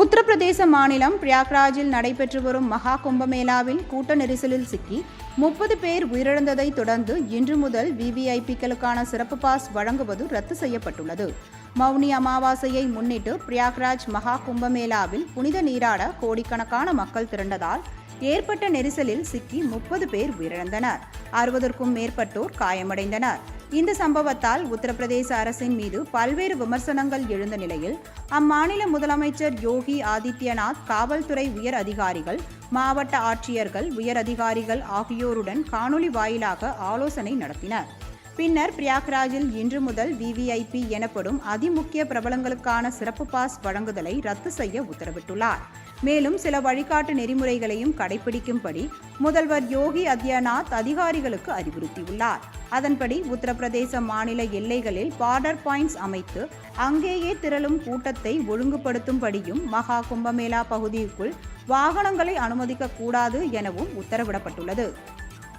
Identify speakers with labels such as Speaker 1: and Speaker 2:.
Speaker 1: உத்தரப்பிரதேச மாநிலம் பிரயாக்ராஜில் நடைபெற்று வரும் மகா கும்பமேளாவில் கூட்ட நெரிசலில் சிக்கி முப்பது பேர் உயிரிழந்ததை தொடர்ந்து இன்று முதல் விவிஐபிக்களுக்கான சிறப்பு பாஸ் வழங்குவது ரத்து செய்யப்பட்டுள்ளது. மௌனி அமாவாசையை முன்னிட்டு பிரயாக்ராஜ் மகா கும்பமேளாவில் புனித நீராட கோடிக்கணக்கான மக்கள் திரண்டதால் ஏற்பட்ட நெரிசலில் சிக்கி முப்பது பேர் உயிரிழந்தனர். அறுபதற்கும் மேற்பட்டோர் காயமடைந்தனர். இந்த சம்பவத்தால் உத்தரப்பிரதேச அரசின் மீது பல்வேறு விமர்சனங்கள் எழுந்த நிலையில் அம்மாநில முதலமைச்சர் யோகி ஆதித்யநாத் காவல்துறை உயர் அதிகாரிகள் மாவட்ட ஆட்சியர்கள் உயர் அதிகாரிகள் ஆகியோருடன் காணொலி வாயிலாக ஆலோசனை நடத்தினர். பின்னர் பிரயாக்ராஜில் இன்று முதல் விவிஐபி எனப்படும் அதிமுக்கிய பிரபலங்களுக்கான சிறப்பு பாஸ் வழங்குதலை ரத்து செய்ய உத்தரவிட்டுள்ளார். மேலும் சில வழிகாட்டு நெறிமுறைகளையும் கடைபிடிக்கும்படி முதல்வர் யோகி ஆதித்யநாத் அதிகாரிகளுக்கு அறிவுறுத்தியுள்ளார். அதன்படி உத்தரப்பிரதேச மாநில எல்லைகளில் பார்டர் பாயிண்ட்ஸ் அமைத்து அங்கேயே திரளும் கூட்டத்தை ஒழுங்குபடுத்தும்படியும் மகா கும்பமேளா பகுதிக்குள் வாகனங்களை அனுமதிக்க கூடாது எனவும் உத்தரவிடப்பட்டுள்ளது.